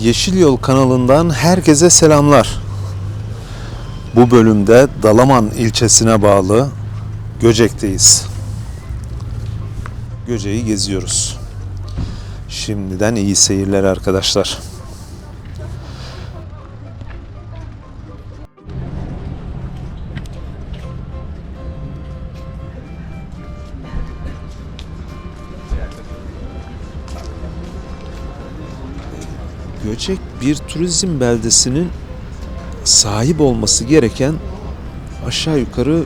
Yeşil Yol kanalından herkese selamlar. Bu bölümde Dalaman ilçesine bağlı Göcek'teyiz. Göcek'i geziyoruz. Şimdiden iyi seyirler arkadaşlar. Göcek bir turizm beldesinin sahip olması gereken aşağı yukarı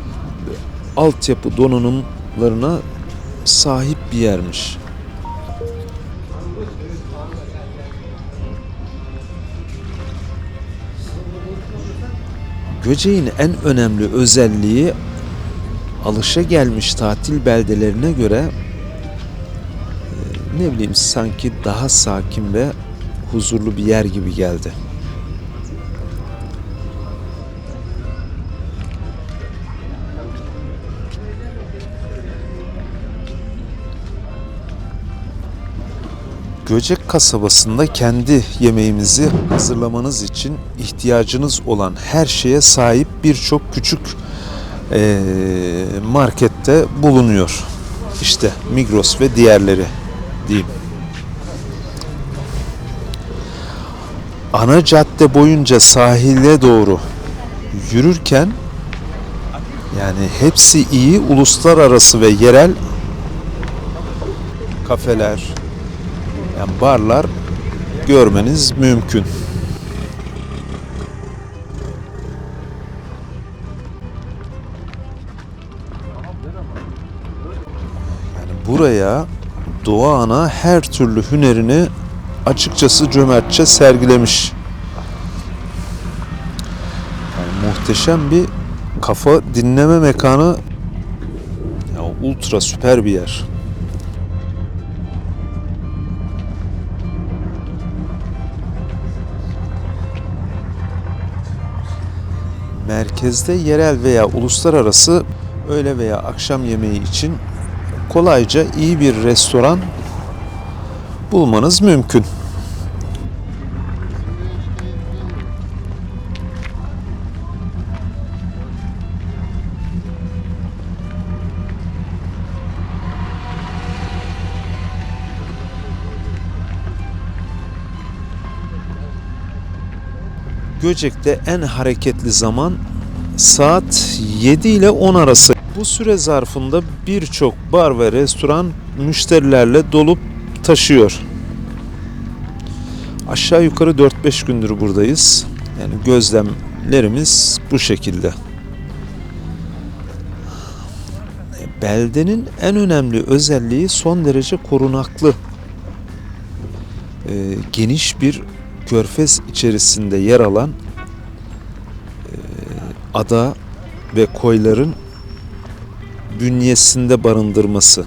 altyapı donanımlarına sahip bir yermiş. Göceğin en önemli özelliği alışa gelmiş tatil beldelerine göre e, ne bileyim sanki daha sakin ve huzurlu bir yer gibi geldi. Göcek kasabasında kendi yemeğimizi hazırlamanız için ihtiyacınız olan her şeye sahip birçok küçük markette bulunuyor. İşte Migros ve diğerleri diyeyim. Ana cadde boyunca sahile doğru yürürken yani hepsi iyi uluslararası ve yerel kafeler yani barlar görmeniz mümkün. Yani buraya Doğa Ana her türlü hünerini açıkçası cömertçe sergilemiş. Yani muhteşem bir kafa dinleme mekanı. Ya ultra süper bir yer. Merkezde yerel veya uluslararası öğle veya akşam yemeği için kolayca iyi bir restoran bulmanız mümkün. Göcek'te en hareketli zaman saat 7 ile 10 arası. Bu süre zarfında birçok bar ve restoran müşterilerle dolup taşıyor. Aşağı yukarı 4-5 gündür buradayız. Yani gözlemlerimiz bu şekilde. Beldenin en önemli özelliği son derece korunaklı. Ee, geniş bir körfez içerisinde yer alan ada ve koyların bünyesinde barındırması.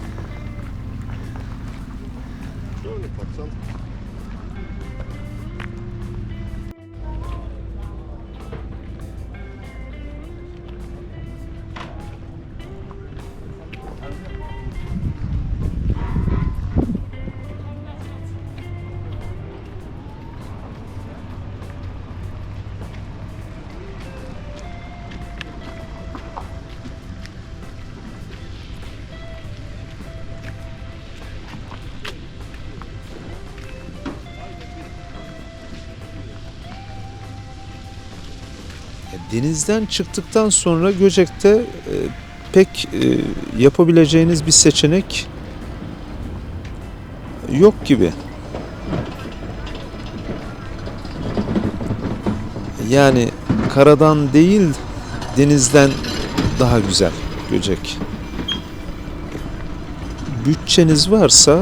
Denizden çıktıktan sonra Göcek'te e, pek e, yapabileceğiniz bir seçenek yok gibi. Yani karadan değil denizden daha güzel Göcek. Bütçeniz varsa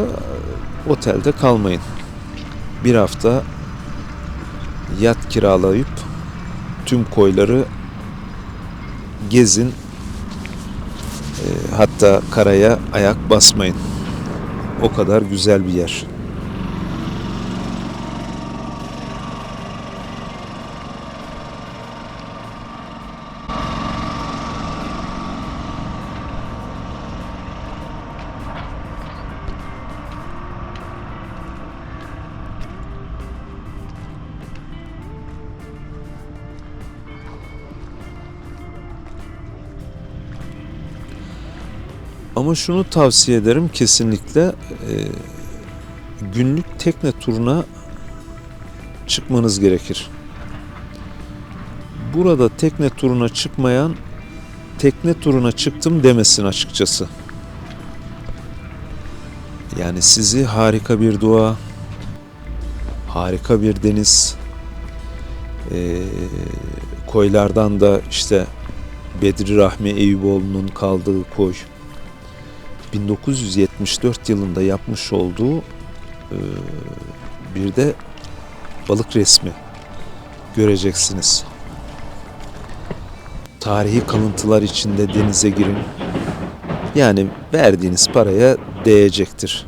otelde kalmayın. Bir hafta yat kiralayıp tüm koyları gezin. E, hatta karaya ayak basmayın. O kadar güzel bir yer. Ama şunu tavsiye ederim kesinlikle e, günlük tekne turuna çıkmanız gerekir. Burada tekne turuna çıkmayan tekne turuna çıktım demesin açıkçası. Yani sizi harika bir doğa, harika bir deniz, eee, koylardan da işte Bedri Rahmi Eyüboğlu'nun kaldığı koy, 1974 yılında yapmış olduğu eee, bir de balık resmi göreceksiniz. Tarihi kalıntılar içinde denize girin. Yani verdiğiniz paraya değecektir.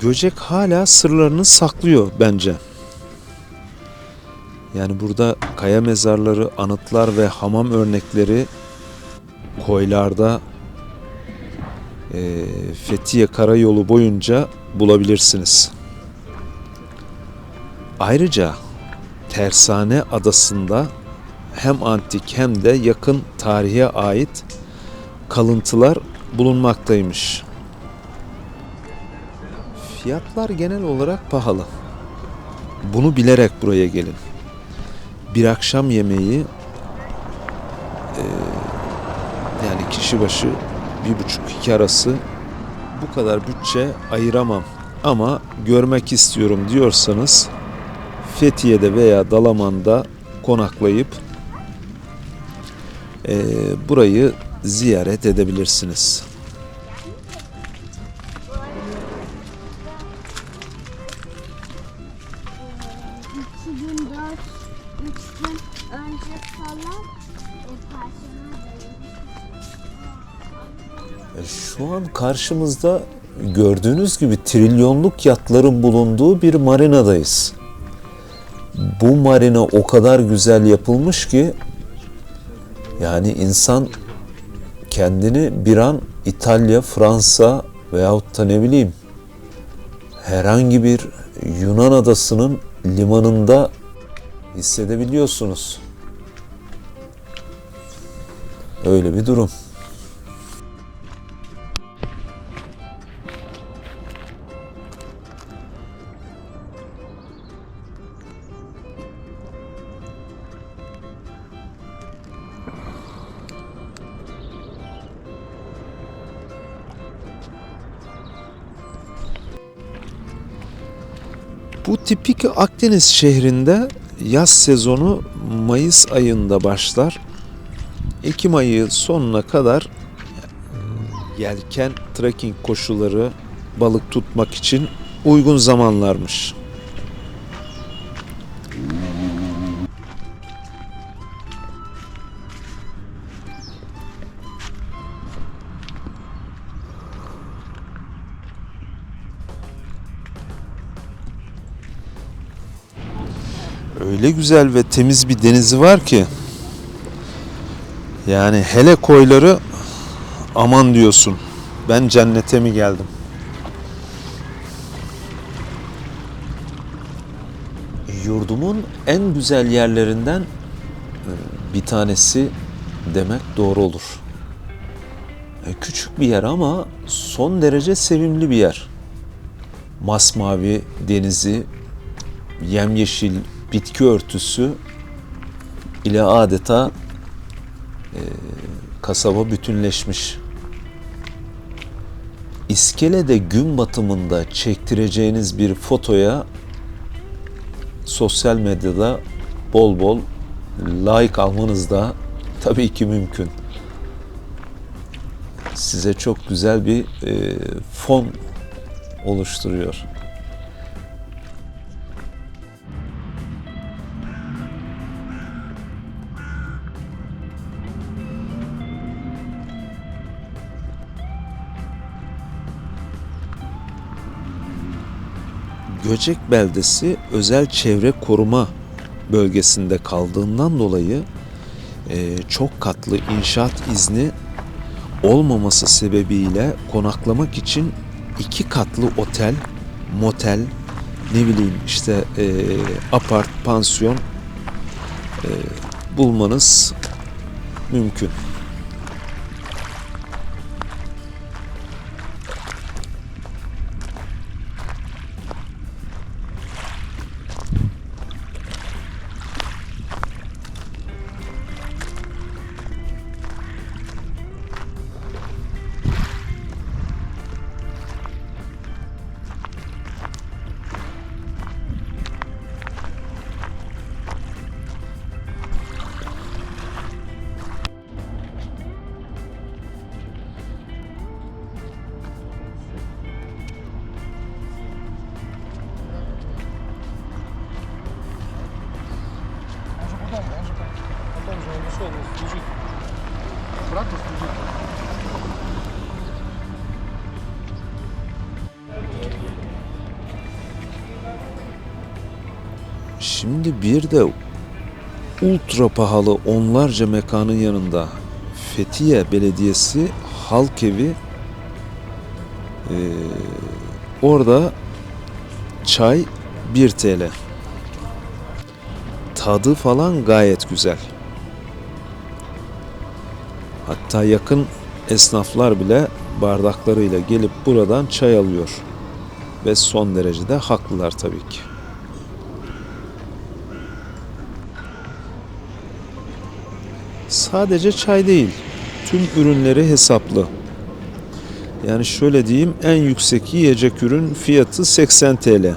Göcek hala sırlarını saklıyor bence. Yani burada kaya mezarları, anıtlar ve hamam örnekleri koylarda eee, Fethiye Karayolu boyunca bulabilirsiniz. Ayrıca Tersane Adası'nda hem antik hem de yakın tarihe ait kalıntılar bulunmaktaymış. Fiyatlar genel olarak pahalı. Bunu bilerek buraya gelin. Bir akşam yemeği eee, yani kişi başı bir buçuk iki arası bu kadar bütçe ayıramam ama görmek istiyorum diyorsanız Fethiye'de veya Dalaman'da konaklayıp eee, burayı ziyaret edebilirsiniz. An karşımızda gördüğünüz gibi trilyonluk yatların bulunduğu bir marinadayız. Bu marina o kadar güzel yapılmış ki yani insan kendini bir an İtalya, Fransa veyahut da ne bileyim herhangi bir Yunan adasının limanında hissedebiliyorsunuz. Öyle bir durum. Bu tipik Akdeniz şehrinde yaz sezonu Mayıs ayında başlar. Ekim ayı sonuna kadar yelken trekking koşuları balık tutmak için uygun zamanlarmış. Öyle güzel ve temiz bir denizi var ki yani hele koyları aman diyorsun. Ben cennete mi geldim? Yurdumun en güzel yerlerinden e, bir tanesi demek doğru olur. E, Küçük bir yer ama son derece sevimli bir yer. Masmavi denizi, yemyeşil bitki örtüsü ile adeta e, kasaba bütünleşmiş. İskelede gün batımında çektireceğiniz bir fotoya sosyal medyada bol bol like almanız da tabii ki mümkün. Size çok güzel bir e, fon oluşturuyor. Göcek beldesi özel çevre koruma bölgesinde kaldığından dolayı e, çok katlı inşaat izni olmaması sebebiyle konaklamak için iki katlı otel, motel, ne bileyim işte e, apart, pansiyon e, bulmanız mümkün. Bir de ultra pahalı onlarca mekanın yanında Fethiye Belediyesi Halk Evi eee, orada çay 1 TL. Tadı falan gayet güzel. Hatta yakın esnaflar bile bardaklarıyla gelip buradan çay alıyor. Ve son derecede haklılar tabii ki. Sadece çay değil, tüm ürünleri hesaplı. Yani şöyle diyeyim, en yüksek yiyecek ürün fiyatı 80 TL.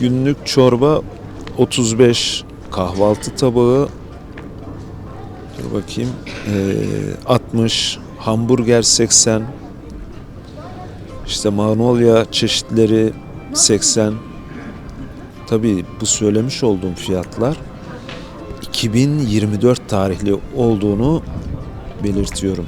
Günlük çorba 35, kahvaltı tabağı dur bakayım eee, 60, hamburger 80, işte magnolia çeşitleri 80. Tabii bu söylemiş olduğum fiyatlar 2024 tarihli olduğunu belirtiyorum.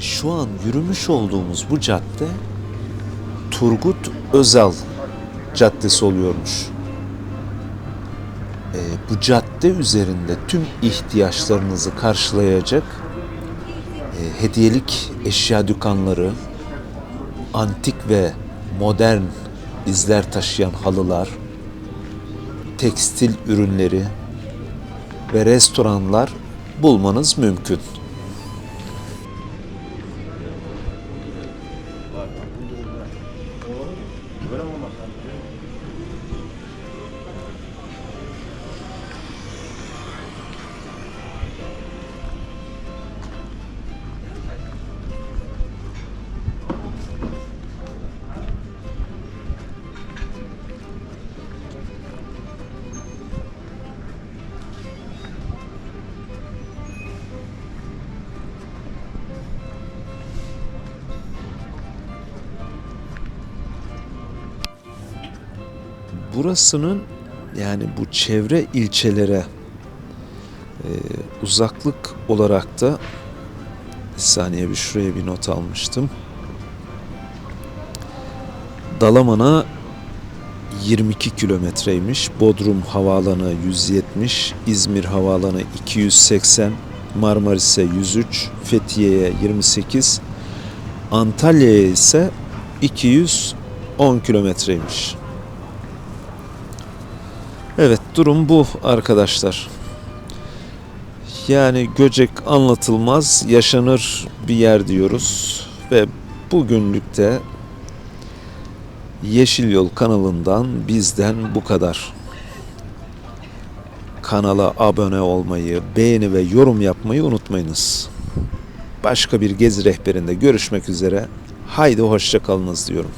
Şu an yürümüş olduğumuz bu cadde Turgut Özal Caddesi oluyormuş. Ee, bu cadde üzerinde tüm ihtiyaçlarınızı karşılayacak e, hediyelik eşya dükkanları, antik ve modern izler taşıyan halılar, tekstil ürünleri ve restoranlar bulmanız mümkün. Burasının yani bu çevre ilçelere e, uzaklık olarak da bir saniye bir şuraya bir not almıştım. Dalaman'a 22 kilometreymiş. Bodrum Havaalanı 170, İzmir Havaalanı 280, Marmaris'e 103, Fethiye'ye 28, Antalya'ya ise 210 kilometreymiş. Evet durum bu arkadaşlar. Yani Göcek anlatılmaz yaşanır bir yer diyoruz ve bugünlük de Yeşil Yol kanalından bizden bu kadar. Kanala abone olmayı, beğeni ve yorum yapmayı unutmayınız. Başka bir gezi rehberinde görüşmek üzere. Haydi hoşça kalınız diyorum.